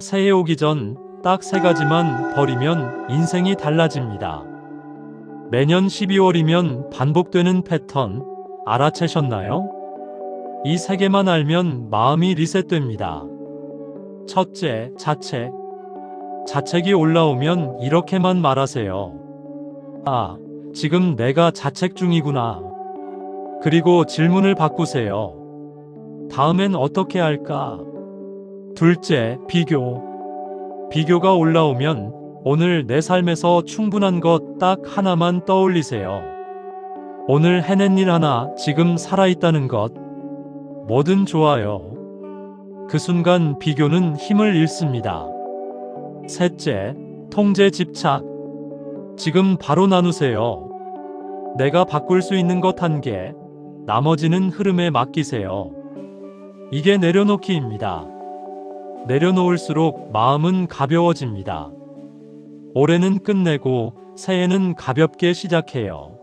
새해 오기 전 딱 세 가지만 버리면 인생이 달라집니다. 매년 12월이면 반복되는 패턴 알아채셨나요? 이 세 개만 알면 마음이 리셋됩니다. 첫째, 자책. 자책이 올라오면 이렇게만 말하세요. 아, 지금 내가 자책 중이구나. 그리고 질문을 바꾸세요. 다음엔 어떻게 할까? 둘째, 비교. 비교가 올라오면 오늘 내 삶에서 충분한 것 딱 하나만 떠올리세요. 오늘 해낸 일 하나 지금 살아있다는 것. 뭐든 좋아요. 그 순간 비교는 힘을 잃습니다. 셋째, 통제 집착. 지금 바로 나누세요. 내가 바꿀 수 있는 것 한 개, 나머지는 흐름에 맡기세요. 이게 내려놓기입니다. 내려놓을수록 마음은 가벼워집니다. 올해는 끝내고 새해는 가볍게 시작해요.